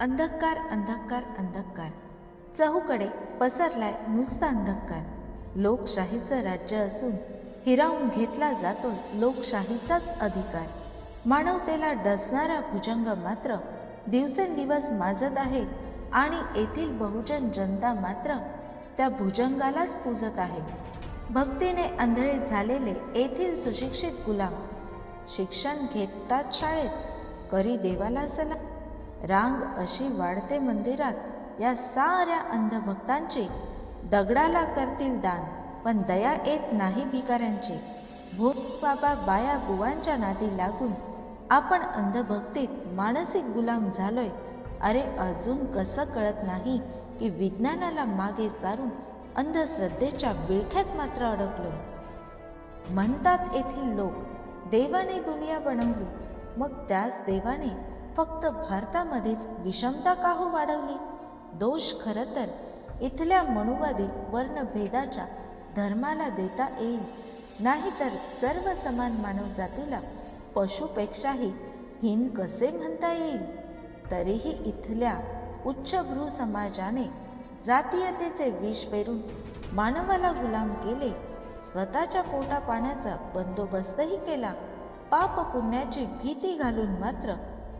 अंधकार अंधकार अंधकार. चहूकडे पसरलाय नुसता अंधकार. लोकशाहीचं राज्य असून हिरावून घेतला जातो लोकशाहीचाच अधिकार. मानवतेला डसणारा भुजंग मात्र दिवसेंदिवस माजत आहे आणि येथील बहुजन जनता मात्र त्या भुजंगालाच पूजत आहे. भक्तीने आंधळे झालेले येथील सुशिक्षित गुलाम. शिक्षण घेतात शाळेत. करी देवाला सलाम. रांग अशी वाढते मंदिरात. या साऱ्या अंधभक्तांची दगडाला करतील दान पण दया येत नाही भिकाऱ्यांची. भूत बाबा बाया बुवांच्या नादी लागून आपण अंधभक्तीत मानसिक गुलाम झालोय. अरे अजून कसं कळत नाही की विज्ञानाला मागे चारून अंधश्रद्धेच्या विळख्यात मात्र अडकलोय. म्हणतात येथील लोक देवाने दुनिया बनवली. मग त्याच देवाने फक्त भारतामध्येच विषमता का हो वाढवली? दोष खरं तर इथल्या मनुवादी वर्णभेदाच्या धर्माला देता येईल. नाहीतर सर्व समान मानवजातीला पशुपेक्षाही हीन कसे म्हणता येईल? तरीही इथल्या उच्चभ्रू समाजाने जातीयतेचे विष पेरून मानवाला गुलाम केले. स्वतःच्या पोटा पाण्याचा बंदोबस्तही केला. पाप पुण्याची भीती घालून मात्र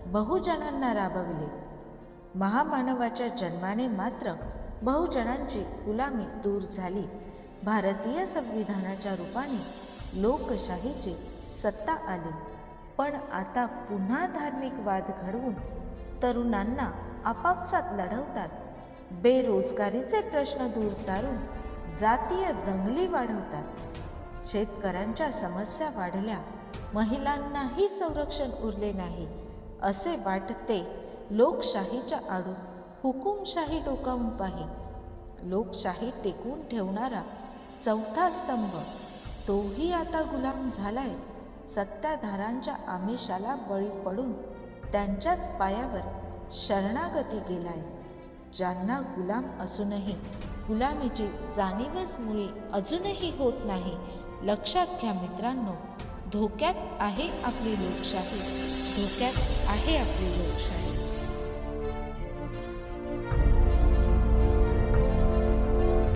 बहुजनांना राबविले. महामानवाच्या जन्माने मात्र बहुजनांची गुलामी दूर झाली. भारतीय संविधानाच्या रूपाने लोकशाहीची सत्ता आली. पण आता पुन्हा धार्मिक वाद घडवून तरुणांना आपापसात लढवतात. बेरोजगारीचे प्रश्न दूर सारून जातीय दंगली वाढवतात. शेतकऱ्यांच्या समस्या वाढल्या. महिलांनाही संरक्षण उरले नाही. असे वाटते. लोकशाहीच्या आडून हुकुमशाही डोकावून पाही. लोकशाही टेकून ठेवणारा चौथा स्तंभ तोही आता गुलाम झालाय. सत्ताधारांच्या आमिषाला बळी पडून त्यांच्याच पायावर शरणागती गेलाय. ज्यांना गुलाम असूनही गुलामीची जाणीवच मुळी अजूनही होत नाही. लक्षात घ्या मित्रांनो धोक्यात आहे आपली लोकशाही. धोक्यात आहे आपली लोकशाही.